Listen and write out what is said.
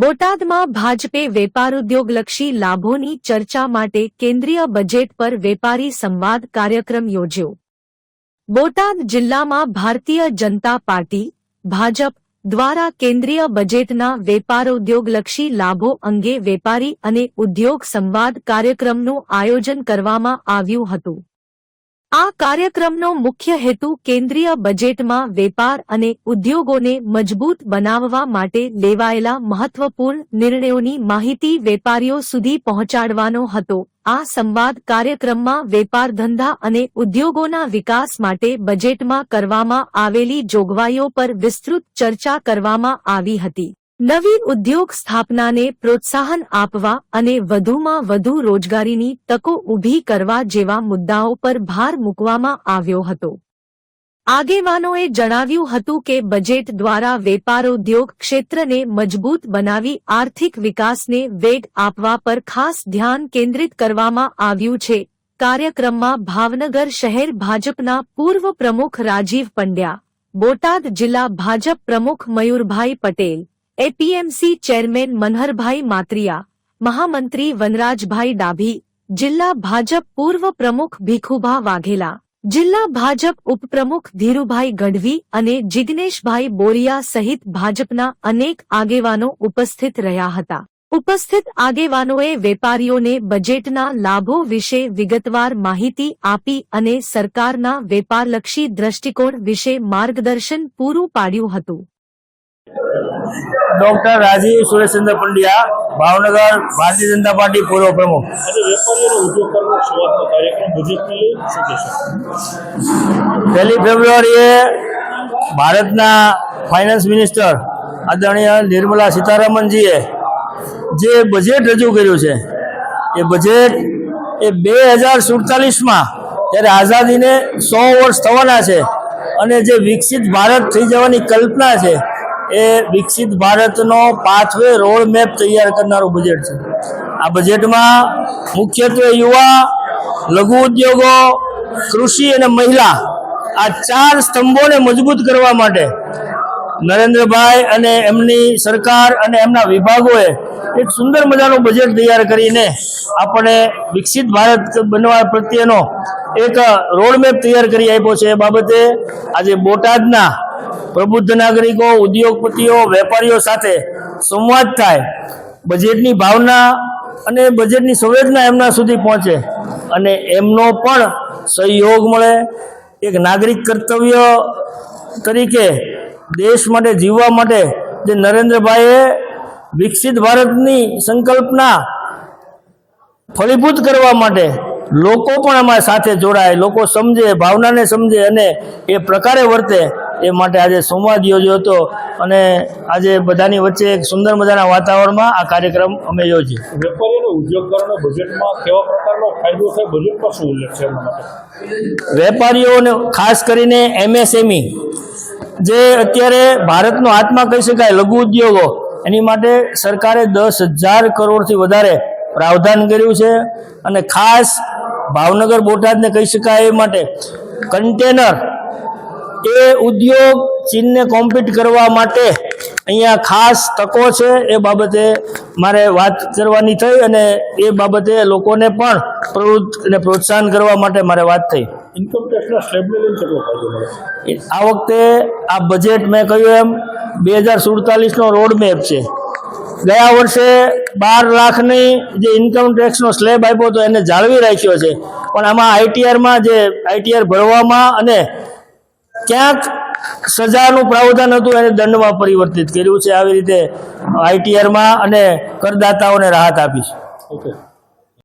બોટાદમાં ભાજપે વેપાર ઉદ્યોગલક્ષી લાભોની ચર્ચા માટે કેન્દ્રીય બજેટ પર વેપારી સંવાદ કાર્યક્રમ યોજ્યો. બોટાદ જિલ્લામાં ભારતીય જનતા પાર્ટી, ભાજપ દ્વારા કેન્દ્રીય બજેટના વેપાર ઉદ્યોગલક્ષી લાભો અંગે વેપારી અને ઉદ્યોગ સંવાદ કાર્યક્રમનું આયોજન કરવામાં આવ્યું હતું. આ કાર્યક્રમનો મુખ્ય હેતુ કેન્દ્રીય બજેટમાં વેપાર અને ઉદ્યોગોને મજબૂત બનાવવા માટે લેવાયેલા મહત્વપૂર્ણ નિર્ણયોની માહિતી વેપારીઓ સુધી પહોંચાડવાનો હતો. આ સંવાદ કાર્યક્રમમાં વેપાર ધંધા અને ઉદ્યોગોના વિકાસ માટે બજેટમાં કરવામાં આવેલી જોગવાઈઓ પર વિસ્તૃત ચર્ચા કરવામાં આવી હતી. નવી ઉદ્યોગ સ્થાપનાને પ્રોત્સાહન આપવા અને વધુમાં વધુ રોજગારીની તકો ઊભી કરવા જેવા મુદ્દાઓ પર ભાર મૂકવામાં આવ્યો હતો. આગેવાનોએ જણાવ્યું હતું કે બજેટ દ્વારા વેપાર ઉદ્યોગ ક્ષેત્રને મજબૂત બનાવી આર્થિક વિકાસને વેગ આપવા પર ખાસ ધ્યાન કેન્દ્રિત કરવામાં આવ્યું છે. કાર્યક્રમમાં ભાવનગર શહેર ભાજપના પૂર્વ પ્રમુખ રાજીવ પંડ્યા, બોટાદ જિલ્લા ભાજપ પ્રમુખ મયુરભાઈ પટેલ એપીએમસી ચેરમેન મનહરભાઈ માત્રિયા મહામંત્રી વનરાજભાઈ ડાભી જિલ્લા ભાજપ પૂર્વ પ્રમુખ ભીખુભા વાઘેલા જિલ્લા ભાજપ ઉપપ્રમુખ ધીરુભાઈ ગઢવી અને જિગ્નેશભાઈ બોરિયા સહિત ભાજપના અનેક આગેવાનો ઉપસ્થિત રહ્યા હતા ઉપસ્થિત આગેવાનોએ વેપારીઓને બજેટના લાભો વિશે વિગતવાર માહિતી આપી અને સરકારના વેપારલક્ષી દ્રષ્ટિકોણ વિશે માર્ગદર્શન પૂરું પાડ્યું હતું ડોક્ટર રાજીવ સુરેશચંદ્ર પંડ્યા ભાવનગર ભારતીય જનતા પાર્ટી પૂર્વ પ્રમુખ. પહેલી ફેબ્રુઆરીએ ભારતના ફાઇનાન્સ મિનિસ્ટર આદરણીય નિર્મલા સીતારામનજીએ જે બજેટ રજૂ કર્યું છે એ બજેટ એ બે હજાર સુડતાલીસમાં જ્યારે આઝાદીને સો વર્ષ થવાના છે અને જે વિકસિત ભારત થઈ જવાની કલ્પના છે એ વિકસિત ભારતનો પાથવે રોડ મેપ તૈયાર કરનારું બજેટ છે. આ બજેટમાં મુખ્યત્વે યુવા, લઘુ ઉદ્યોગો, કૃષિ અને મહિલા આ ચાર સ્તંભોને મજબૂત કરવા માટે નરેન્દ્રભાઈ અને એમની સરકાર અને એમના વિભાગોએ એક સુંદર મજાનું બજેટ તૈયાર કરીને આપણે વિકસિત ભારત બનવા પ્રત્યેનો એક રોડમેપ તૈયાર કરી આપ્યો છે. એ બાબતે આજે બોટાદના પ્રબુદ્ધ નાગરિકો, ઉદ્યોગપતિઓ, વેપારીઓ સાથે સંવાદ થાય. બજેટની ભાવના અને બજેટની સંવેદના એમના સુધી પહોંચે અને એમનો પણ સહયોગ મળે. એક નાગરિક કર્તવ્ય તરીકે દેશ માટે, જીવવા માટે જે નરેન્દ્રભાઈએ વિકસિત ભારતની સંકલ્પના ફળીભૂત કરવા માટે લોકો પણ અમારી સાથે જોડાય, લોકો સમજે, ભાવનાને સમજે અને એ પ્રકારે વર્તે એ માટે આજે સંવાદ યોજ્યો હતો અને આજે બધાની વચ્ચે એક સુંદર મજાના વાતાવરણમાં આ કાર્યક્રમ અમે યોજ્યો. વેપારીઓને ઉદ્યોગકારોને બજેટમાં કેવા પ્રકારનો ફાયદો થાય બજેટમાં શું ઉલ્લેખ છે વેપારીઓને ખાસ કરીને એમએસએમઈ જે અત્યારે ભારતનો હાથમાં કહી શકાય લઘુ ઉદ્યોગો એની માટે સરકારે દસ હજાર કરોડથી વધારે પ્રાવધાન કર્યું છે અને ખાસ ભાવનગર બોટાદને કહી શકાય એ માટે કન્ટેનર એ ઉદ્યોગ ચીનને કોમ્પીટ કરવા માટે અહીંયા ખાસ તકો છે. એ બાબતે મારે વાત કરવાની થઈ અને એ બાબતે લોકોને પણ પ્રવૃત્ત અને પ્રોત્સાહન કરવા માટે મારે વાત થઈ. આ વખતે આ બજેટ મેં કહ્યું એમ બે હજાર સુડતાલીસનો રોડ મેપ છે. ગયા વર્ષે બાર લાખની જે ઇન્કમ ટેક્સનો સ્લેબ આપ્યો હતો એને જાળવી રાખ્યો છે. પણ આમાં આઈટીઆરમાં જે આઈટીઆર ભરવામાં અને ક્યાંક સજાનું પ્રાવધાન હતું એને દંડમાં પરિવર્તિત કર્યું છે. આવી રીતે આઈટીઆરમાં અને કરદાતાઓને રાહત આપી છે. ઓકે